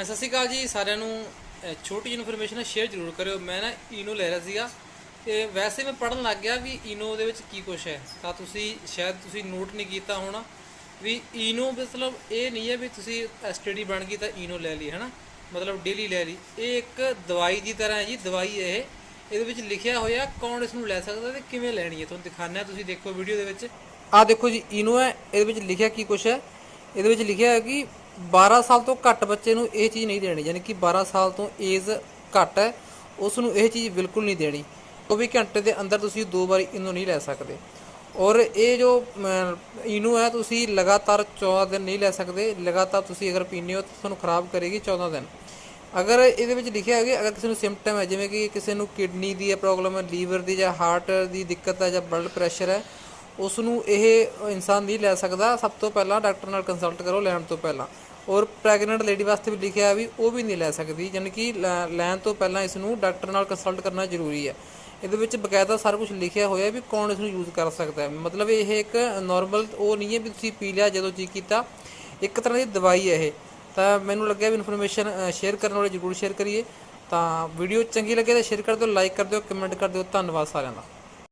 ਹਾਂ, ਸਤਿ ਸ਼੍ਰੀ ਅਕਾਲ ਜੀ, ਸਾਰਿਆਂ ਨੂੰ ਛੋਟੀ ਜਿਹੀ ਇਨਫੋਰਮੇਸ਼ਨ ਸ਼ੇਅਰ ਜ਼ਰੂਰ ਕਰਿਓ। ਮੈਂ ਨਾ ਈਨੋ ਲੈ ਰਿਹਾ ਸੀਗਾ। ਤੇ ਵੈਸੇ ਮੈਂ ਪੜਨ ਲੱਗ ਗਿਆ ਵੀ ਈਨੋ ਦੇ ਵਿੱਚ ਕੀ ਕੁਛ ਹੈ। ਤਾਂ ਤੁਸੀਂ ਸ਼ਾਇਦ ਤੁਸੀਂ ਨੋਟ ਨਹੀਂ ਕੀਤਾ ਹੋਣਾ ਵੀ ਈਨੋ ਮਤਲਬ ਇਹ ਨਹੀਂ ਹੈ ਵੀ ਤੁਸੀਂ ਐਸਟੀਡੀ ਬਣ ਗਈ ਤਾਂ ਈਨੋ ਲੈ ਲਈ ਹੈਨਾ ਮਤਲਬ ਡੇਲੀ ਲੈ ਲਈ। ਇਹ ਇੱਕ ਦਵਾਈ ਦੀ ਤਰ੍ਹਾਂ ਹੈ ਜੀ, ਦਵਾਈ ਇਹ। ਇਹਦੇ ਵਿੱਚ ਲਿਖਿਆ ਹੋਇਆ ਕੌਣ ਇਸ ਨੂੰ ਲੈ ਸਕਦਾ ਤੇ ਕਿਵੇਂ ਲੈਣੀ ਹੈ। ਤੁਹਾਨੂੰ ਦਿਖਾਣਾ ਤੁਸੀਂ ਦੇਖੋ ਵੀਡੀਓ ਦੇ ਵਿੱਚ। ਆਹ ਦੇਖੋ ਜੀ ਈਨੋ ਹੈ। ਇਹਦੇ ਵਿੱਚ ਲਿਖਿਆ ਕੀ ਕੁਛ ਹੈ? ਇਹਦੇ ਵਿੱਚ ਲਿਖਿਆ ਹੈ ਕਿ 12 ਸਾਲ ਤੋਂ ਘੱਟ ਬੱਚੇ ਨੂੰ ਇਹ ਚੀਜ਼ ਨਹੀਂ ਦੇਣੀ, ਯਾਨੀ ਕਿ 12 ਸਾਲ ਤੋਂ ਏਜ ਘੱਟ ਹੈ ਉਸ ਨੂੰ ਇਹ ਚੀਜ਼ ਬਿਲਕੁਲ ਨਹੀਂ ਦੇਣੀ। 24 ਘੰਟੇ ਦੇ ਅੰਦਰ ਤੁਸੀਂ ਦੋ ਵਾਰੀ ਇਹਨੂੰ ਨਹੀਂ ਲੈ ਸਕਦੇ। ਔਰ ਇਹ ਜੋ ਇਹਨੂੰ ਹੈ, ਤੁਸੀਂ ਲਗਾਤਾਰ 14 ਦਿਨ ਨਹੀਂ ਲੈ ਸਕਦੇ, ਲਗਾਤਾਰ ਤੁਸੀਂ ਅਗਰ ਪੀਂਦੇ ਹੋ ਤਾਂ ਤੁਹਾਨੂੰ ਖਰਾਬ ਕਰੇਗੀ 14 ਦਿਨ। ਅਗਰ ਇਹਦੇ ਵਿੱਚ ਲਿਖਿਆ ਹੈ ਕਿ ਅਗਰ ਕਿਸੇ ਨੂੰ ਸਿੰਪਟਮ ਹੈ, ਜਿਵੇਂ ਕਿ ਕਿਸੇ ਨੂੰ ਕਿਡਨੀ ਦੀ ਹੈ ਪ੍ਰੋਬਲਮ ਹੈ, ਲੀਵਰ ਦੀ ਜਾਂ ਹਾਰਟ ਦੀ ਦਿੱਕਤ ਹੈ ਜਾਂ ਬਲੱਡ ਪ੍ਰੈਸ਼ਰ ਹੈ ਉਸ ਨੂੰ ਇਹ ਇਨਸਾਨ ਨਹੀਂ ਲੈ ਸਕਦਾ। ਸਭ ਤੋਂ ਪਹਿਲਾਂ ਡਾਕਟਰ ਨਾਲ ਕੰਸਲਟ ਕਰੋ ਲੈਣ ਤੋਂ ਪਹਿਲਾਂ। ਔਰ ਪ੍ਰੈਗਨੈਂਟ ਲੇਡੀ ਵਾਸਤੇ ਵੀ ਲਿਖਿਆ ਵੀ ਉਹ ਵੀ ਨਹੀਂ ਲੈ ਸਕਦੀ ਯਾਨੀ ਕਿ ਲੈ- ਲੈਣ ਤੋਂ ਪਹਿਲਾਂ ਇਸ ਨੂੰ ਡਾਕਟਰ ਨਾਲ ਕੰਸਲਟ ਕਰਨਾ ਜ਼ਰੂਰੀ ਹੈ। ਇਹਦੇ ਵਿੱਚ ਬਕਾਇਦਾ ਸਾਰਾ ਕੁਝ ਲਿਖਿਆ ਹੋਇਆ ਵੀ ਕੌਣ ਇਸ ਨੂੰ ਯੂਜ਼ ਕਰ ਸਕਦਾ ਹੈ। ਮਤਲਬ ਇਹ ਇੱਕ ਨਾਰਮਲ ਉਹ ਨਹੀਂ ਹੈ ਵੀ ਤੁਸੀਂ ਪੀ ਲਿਆ ਜਦੋਂ ਜੀ ਕੀਤਾ। ਇੱਕ ਤਰ੍ਹਾਂ ਦੀ ਦਵਾਈ ਹੈ ਇਹ। ਤਾਂ ਮੈਨੂੰ ਲੱਗਿਆ ਵੀ ਇਨਫੋਰਮੇਸ਼ਨ ਸ਼ੇਅਰ ਕਰਨ ਵਾਲੇ ਜ਼ਰੂਰ ਸ਼ੇਅਰ ਕਰੀਏ। ਤਾਂ ਵੀਡੀਓ ਚੰਗੀ ਲੱਗੇ ਤਾਂ ਸ਼ੇਅਰ ਕਰ ਦਿਓ ਲਾਈਕ ਕਰ ਦਿਓ ਕਮੈਂਟ ਕਰ ਦਿਓ। ਧੰਨਵਾਦ ਸਾਰਿਆਂ ਦਾ।